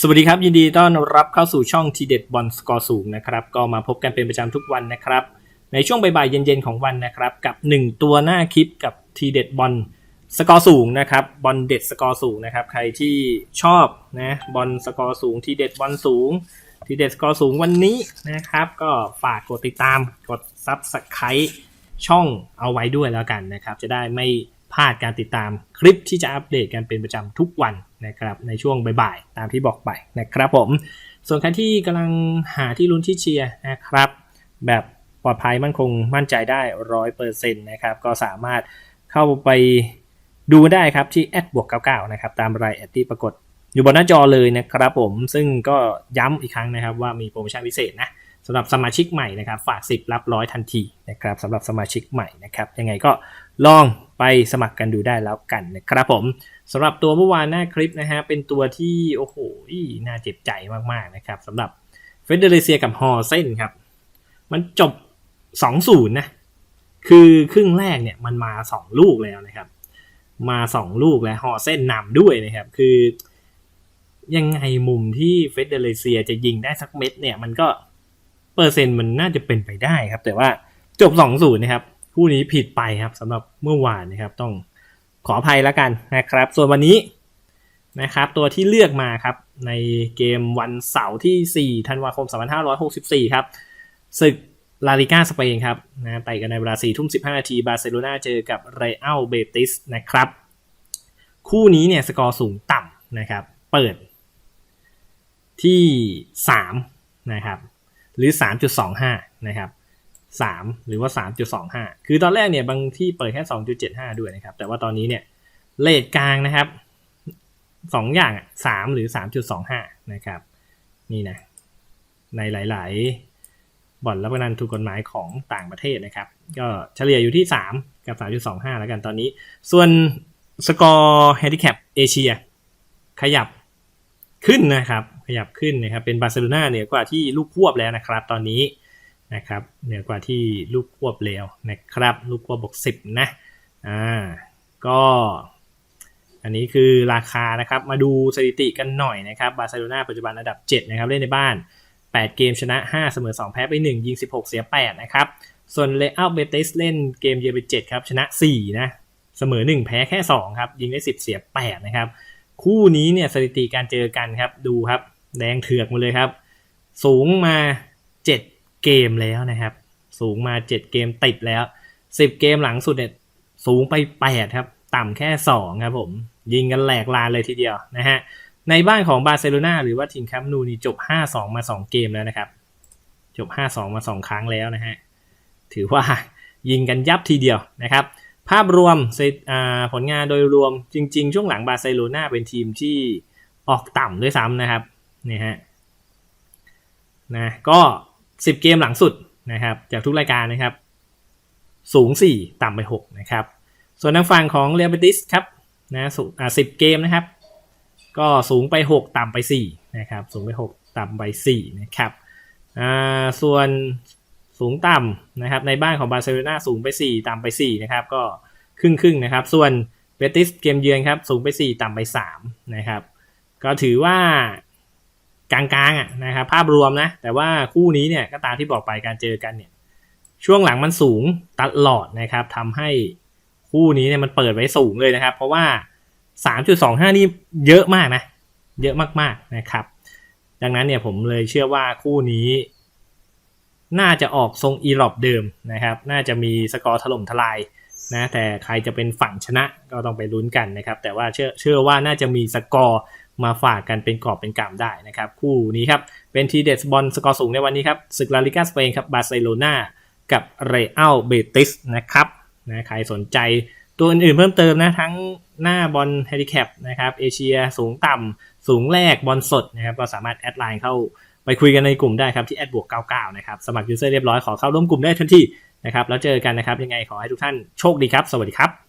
สวัสดีครับ ยินดีต้อนรับเข้าสู่ช่องทีเด็ดบอลสกอร์สูงนะครับ ก็มาพบกันเป็นประจำทุกวันนะครับ ในช่วงบ่ายๆเย็นๆของวันนะครับ กับ 1 ตัวหน้าคลิปกับทีเด็ดบอลสกอร์สูงนะครับบอลเด็ดสกอร์สูงนะครับ ใครที่ชอบนะบอลสกอร์สูงทีเด็ดบอลสูง ทีเด็ดสกอร์สูงวันนี้นะครับ ก็ฝากกดติดตามกดซับสไครต์ช่องเอาไว้ด้วยแล้วกันนะครับ จะได้ไม่ พลาดการติดตามคลิปที่จะอัปเดตกันเป็นประจำทุกวันนะครับในช่วงบ่ายๆตามที่บอกไปนะครับผม ส่วนใครที่กำลังหาที่ลุ้นที่เชียร์นะครับ แบบปลอดภัยมั่นคงมั่นใจได้ร้อยเปอร์เซ็นต์นะครับก็สามารถเข้าไปดูได้ครับที่แอดบวก99นะครับตามรายแอดที่ปรากฏอยู่บนหน้าจอเลยนะครับผมซึ่งก็ย้ำอีกครั้งนะครับว่ามีโปรโมชั่นพิเศษนะสำหรับสมาชิกใหม่นะครับฝาก 10 รับร้อยทันทีนะครับสำหรับสมาชิกใหม่นะครับยังไงก็ลอง ไปสมัครกันดูได้แล้วกันนะครับผมสำหรับตัวเมื่อวานหน้าคลิปนะฮะเป็นตัวที่โอ้โหน่าเจ็บใจมากๆนะครับสำหรับเฟเดเรเซียกับฮอเซนครับ มันจบ 2-0นะคือครึ่งแรกเนี่ยมันมา 2 ลูกแล้วนะครับ มา 2 ลูกแล้วฮอเส้นนำด้วยนะครับ คือ ยังไงมุมที่เฟเดเรเซียจะยิงได้สักเม็ดเนี่ย มันก็เปอร์เซ็นต์มันน่าจะเป็นไปได้ครับ แต่ว่าจบ 2-0 นะครับ คู่นี้ผิดไปครับสำหรับเมื่อวานนะครับ ต้องขออภัยแล้วกันนะครับ ส่วนวันนี้นะครับ ตัวที่เลือกมาครับ ในเกมวันเสาร์ที่ 4 ธันวาคม 2564 ครับศึกลาลิก้าสเปนครับนะไปกันในเวลา4ทุ่ม 15 นาที บาร์เซโลนาเจอกับเรอัลเบติสนะครับ คู่นี้เนี่ยสกอร์สูงต่ำนะครับ เปิดที่ 3 นะครับ หรือ 3.25 นะครับ 3 หรือว่า 3.25 คือตอนแรกเนี่ยบางที่เปิดแค่ 2.75 ด้วยนะครับ แต่ว่าตอนนี้เนี่ยเลทกลางนะครับ 2 อย่างอะ3หรือ 3.25 นะครับ นี่นะ ในหลาย ๆ บ่อนรับประกันถูกกฎหมายของต่างประเทศนะครับ ก็เฉลี่ยอยู่ที่ 3 กับ 3.25 แล้วกันตอนนี้ ส่วนสกอร์แฮนดิแคปเอเชีย ขยับขึ้นนะครับ ขยับขึ้นนะครับ เป็นบาร์เซโลนาเหนือกว่าที่ลูกควบแล้วนะครับ ตอนนี้ นะครับเหนือกว่าที่ลูกควบแล้วนะครับ ลูกควบบวก10 นะอ่าก็อันนี้คือราคานะครับ มาดูสถิติกันหน่อยนะครับบาร์เซโลนาปัจจุบันอันดับ 7 นะครับ เล่นในบ้าน 8 เกมชนะ 5 เสมอ 2 แพ้ไป 1 ยิง 16 เสีย 8 นะครับ ส่วนเลอัลเบติสเล่นเกมเยือนไป 7 ครับ ชนะ 4 นะ เสมอ 1 แพ้แค่ 2 ครับ ยิงได้ 10 เสีย 8 นะครับ คู่นี้เนี่ยสถิติการเจอกันครับ ดูครับ แดงเถือกมาเลยครับ สูงมา เกมแล้วนะครับ สูงมา 7 เกมติดแล้ว 10 เกมหลังสุดเนี่ยสูงไป 8 ครับ ต่ำแค่ 2 ครับผม ยิงกันแหลกลานเลยทีเดียวนะฮะในบ้านของบาร์เซโลนาหรือว่าทีมแคมป์นูนี่จบ 5-2 มา 2 เกมแล้วนะครับ จบ 5-2 มา 2 ครั้งแล้วนะฮะถือว่ายิงกันยับทีเดียวนะครับ ภาพรวมผลงานโดยรวมจริง ๆ ช่วงหลังบาร์เซโลนาเป็นทีมที่ออกต่ำด้วยซ้ำนะครับนี่ฮะนะก็ 10เกมหลังสุดนะครับ จากทุกรายการนะครับ สูง 4 ต่ำไป 6 นะครับ ส่วนทางฝั่งของเรอัลเบติสครับนะสูงอ่า10เกมนะครับ ก็สูงไป 6 ต่ำไป4นะครับสูงไป 6 ต่ำไป4นะครับอ่าส่วนสูงต่ำนะครับในบ้านของบาร์เซโลนาสูงไป 4 ต่ำไป4นะครับก็ครึ่งครึ่งนะครับ ส่วนเบติสเกมเยือนครับสูงไป 4 ต่ำไป3นะครับก็ถือว่า กลางๆอะนะครับภาพรวมนะ แต่ว่าคู่นี้เนี่ยก็ตามที่บอกไปการเจอกันเนี่ย ช่วงหลังมันสูงตลอดนะครับทำให้คู่นี้เนี่ยมันเปิดไว้สูงเลยนะครับ เพราะว่า 3.25 นี่เยอะมากนะ เยอะมากๆนะครับ ดังนั้นเนี่ยผมเลยเชื่อว่าคู่นี้ น่าจะออกทรงอีหลอบเดิมนะครับ น่าจะมีสกอร์ถล่มทลายนะแต่ใครจะเป็นฝั่งชนะก็ต้องไปลุ้นกันนะครับ แต่ว่าเชื่อเชื่อว่าน่าจะมีสกอร์ มาฝากกันเป็นกรอบเป็นกำได้นะครับ คู่นี้ครับ เป็นทีเด็ดบอลสกอร์สูงในวันนี้ครับศึกลาลิกาสเปนครับบาร์เซโลนากับเรอัลเบติสนะครับนะใครสนใจตัวอื่นๆเพิ่มเติมนะ ทั้งหน้าบอลแฮนดิแคปนะครับเอเชียสูงต่ำสูงแรกบอลสดนะครับก็สามารถแอดไลน์เข้าไปคุยกันในกลุ่มได้ครับที่แอดบวก99นะครับสมัครยูเซอร์เรียบร้อยขอเข้าร่วมกลุ่มได้ทันทีนะครับแล้วเจอกันนะครับยังไงขอให้ทุกท่านโชคดีครับ สวัสดีครับ